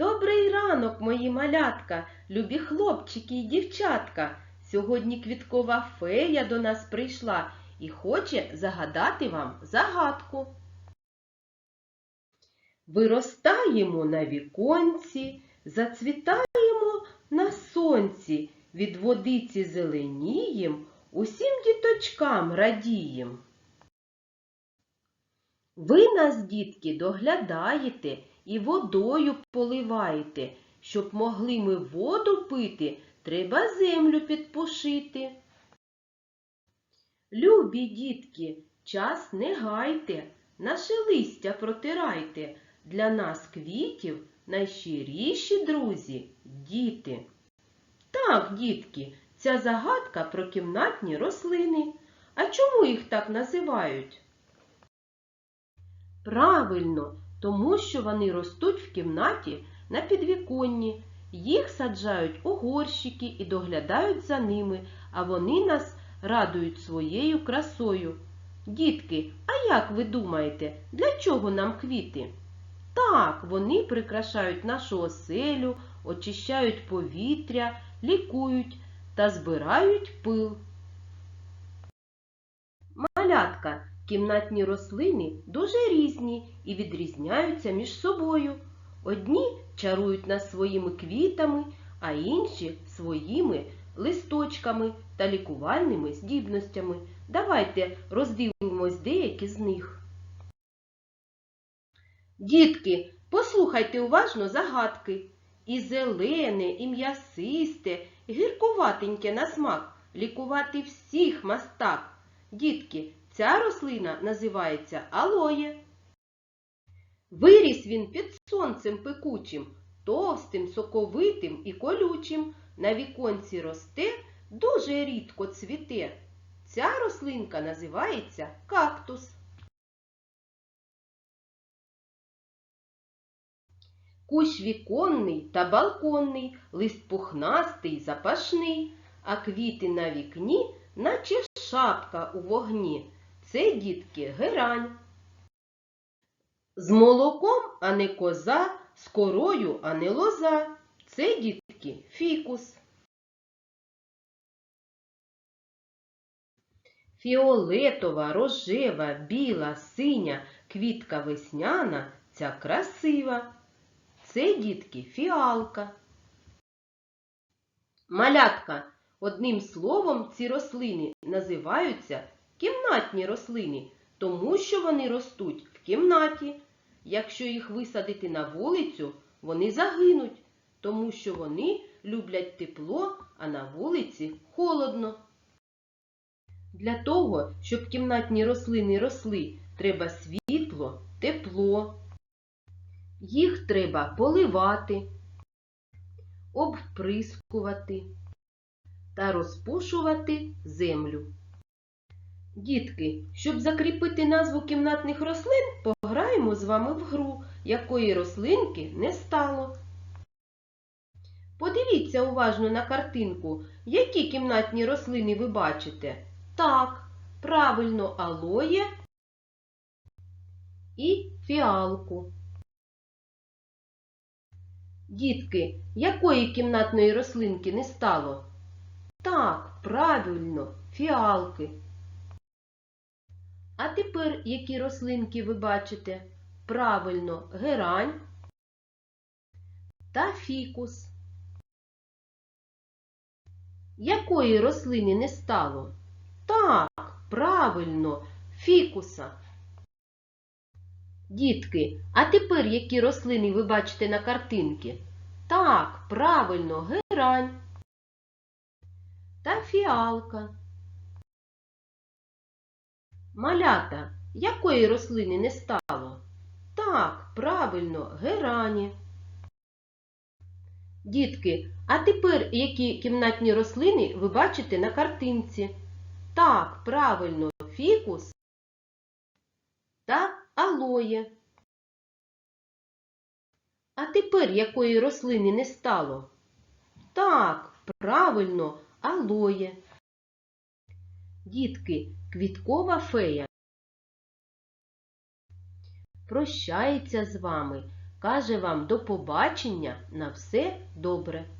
Добрий ранок, мої малятка, любі хлопчики і дівчатка. Сьогодні квіткова фея до нас прийшла і хоче загадати вам загадку. Виростаємо на віконці, зацвітаємо на сонці, від водиці зеленієм, усім діточкам радієм. Ви нас, дітки, доглядаєте і водою поливаєте. Щоб могли ми воду пити, треба землю підпушити. Любі дітки, час не гайте, наше листя протирайте. Для нас квітів найщиріші друзі діти. Так, дітки, ця загадка про кімнатні рослини. А чому їх так називають? Правильно, тому що вони ростуть в кімнаті на підвіконні. Їх саджають у горщики і доглядають за ними, а вони нас радують своєю красою. Дітки, а як ви думаєте, для чого нам квіти? Так, вони прикрашають нашу оселю, очищають повітря, лікують та збирають пил. Малятка, кімнатні рослини дуже різні і відрізняються між собою. Одні чарують нас своїми квітами, а інші своїми листочками та лікувальними здібностями. Давайте роздивимось деякі з них. Дітки, послухайте уважно загадки. І зелене, і м'ясисте, гіркуватеньке на смак, лікувати всіх мастак. Дітки, ця рослина називається алоє. Виріс він під сонцем пекучим, товстим, соковитим і колючим. На віконці росте, дуже рідко цвіте. Ця рослинка називається кактус. Кущ віконний та балконний, лист пухнастий, запашний, а квіти на вікні, наче шапка у вогні. Це, дітки, герань. З молоком, а не коза, з корою, а не лоза. Це, дітки, фікус. Фіолетова, рожева, біла, синя, квітка весняна, ця красива. Це, дітки, фіалка. Малятка. Одним словом, ці рослини називаються кімнатні рослини, тому що вони ростуть в кімнаті. Якщо їх висадити на вулицю, вони загинуть, тому що вони люблять тепло, а на вулиці холодно. Для того, щоб кімнатні рослини росли, треба світло, тепло. Їх треба поливати, обприскувати та розпушувати землю. Дітки, щоб закріпити назву кімнатних рослин, пограємо з вами в гру, якої рослинки не стало. Подивіться уважно на картинку, які кімнатні рослини ви бачите. Так, правильно алоє і фіалку. Дітки, якої кімнатної рослинки не стало? Так, правильно, фіалки. А тепер які рослинки ви бачите? Правильно, герань та фікус. Якої рослини не стало? Так, правильно, фікуса. Дітки, а тепер які рослини ви бачите на картинці? Так, правильно, герань та фіалка. Малята, якої рослини не стало? Так, правильно, герані. Дітки, а тепер які кімнатні рослини ви бачите на картинці? Так, правильно, фікус та алоє. А тепер якої рослини не стало? Так, правильно, алоє. Дітки, квіткова фея прощається з вами, каже вам до побачення на все добре.